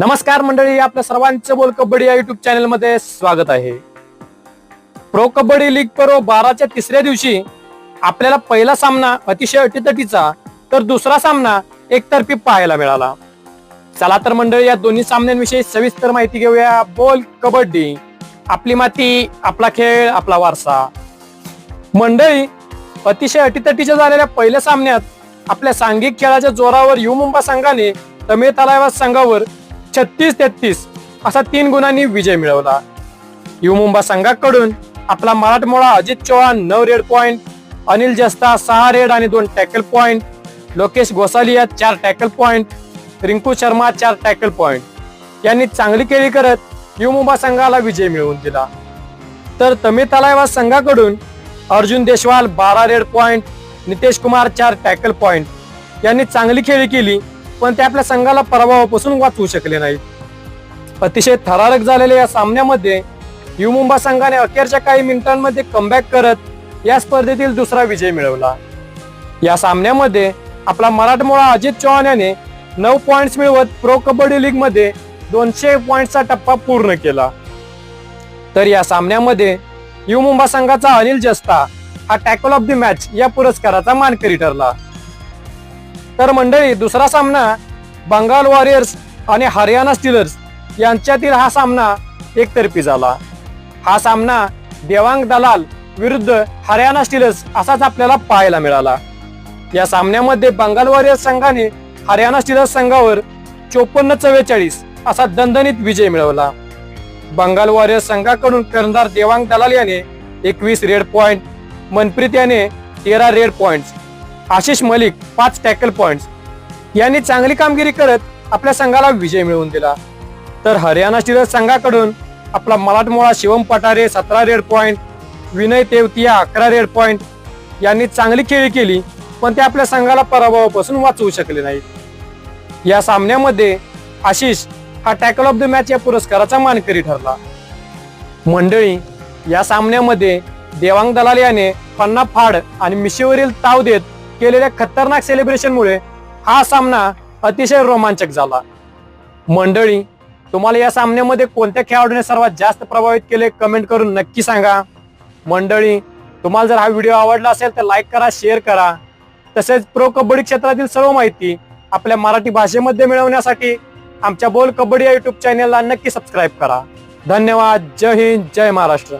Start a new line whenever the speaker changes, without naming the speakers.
नमस्कार मंडळी आपल्या सर्वांचं बोल कबड्डी या युट्यूब चॅनलमध्ये स्वागत आहे. प्रो कबड्डी लीग प्रो बाराच्या तिसऱ्या दिवशी आपल्याला पहिला सामना अतिशय अटीतटीचा तर दुसरा सामना एकतर्फी पाहायला मिळाला. चला तर मंडळी या दोन्ही सामन्यांविषयी सविस्तर माहिती घेऊया. बोल कबड्डी आपली माती आपला खेळ आपला वारसा. मंडळी अतिशय अटीतटीच्या झालेल्या पहिल्या सामन्यात आपल्या सांघिक खेळाच्या जोरावर यु मुंबा संघाने तमिळ तलावात संघावर छत्तीस तेहतीस असा तीन गुणांनी विजय मिळवला. यु मुंबा संघाकडून आपला मराठमोळा अजित चव्हाण नऊ रेड पॉइंट अनिल जस्ता सहा रेड आणि दोन टॅकल पॉइंट लोकेश गोसालिया चार टॅकल पॉइंट रिंकू शर्मा चार टॅकल पॉइंट. यांनी चांगली खेळी करत यु मुंबा संघाला विजय मिळवून दिला. तर तमिळ तलायवा संघाकडून अर्जुन देशवाल बारा रेड पॉइंट नितेश कुमार चार टॅकल पॉइंट. यांनी चांगली खेळी केली पण ते आपल्या संघाला पराभवापासून वाचवू शकले नाहीत अतिशय थरारक झालेल्या या सामन्यामध्ये यू मुंबा संघाने अखेरच्या काही मिनिटांमध्ये कमबॅक करत या स्पर्धेतील दुसरा विजय मिळवला. या सामन्यामध्ये आपला मराठमोळा अजित चव्हाण याने नऊ पॉइंट्स मिळवत प्रो कबड्डी लीगमध्ये दोनशे पॉइंटचा टप्पा पूर्ण केला. तर या सामन्यामध्ये यू मुंबा संघाचा अनिल जस्ता हा टॅकल ऑफ द मॅच या पुरस्काराचा मानकरी ठरला. तर मंडळी दुसरा सामना बंगाल वॉरियर्स आणि हरियाणा स्टीलर्स यांच्यातील हा सामना एकतर्फी झाला. हा सामना देवांग दलाल विरुद्ध हरियाणा स्टीलर्स असाच आपल्याला पाहायला मिळाला. या सामन्यामध्ये बंगाल वॉरियर्स संघाने हरियाणा स्टीलर्स संघावर चोपन्न चव्वेचाळीस असा दणदणीत विजय मिळवला. बंगाल वॉरियर्स संघाकडून कर्णधार देवांग दलाल याने एकवीस रेड पॉइंट मनप्रीत याने तेरा रेड पॉइंट्स आशिष मलिक पाच टॅकल पॉइंट्स यांनी चांगली कामगिरी करत आपल्या संघाला विजय मिळवून दिला. तर हरियाणा स्टीलर्स संघाकडून आपला मराठमोळा शिवम पटारे सतरा रेड पॉइंट विनय तेवतिया अकरा रेड पॉइंट यांनी चांगली खेळी केली पण ते आपल्या संघाला पराभवापासून वाचवू शकले नाहीत. या सामन्यामध्ये आशिष हा टॅकल ऑफ द मॅच या पुरस्काराचा मानकरी ठरला. मंडळी या सामन्यामध्ये देवांग दलाल याने पन्ना फाड आणि मिशीवरील ताव देत केलेल्या खतरनाक सेलिब्रेशनमुळे हा सामना अतिशय रोमांचक झाला. मंडळी तुम्हाला या सामन्यामध्ये कोणत्या खेळाडूने सर्वात जास्त प्रभावित केले कमेंट करून नक्की सांगा. मंडळी तुम्हाला जर हा व्हिडिओ आवडला असेल तर लाईक करा शेअर करा. तसेच प्रो कबड्डी क्षेत्रातील सर्व माहिती आपल्या मराठी भाषेमध्ये मिळवण्यासाठी आमच्या बोल कबड्डी या युट्यूब चॅनेलला नक्की सबस्क्राईब करा. धन्यवाद. जय हिंद. जय महाराष्ट्र.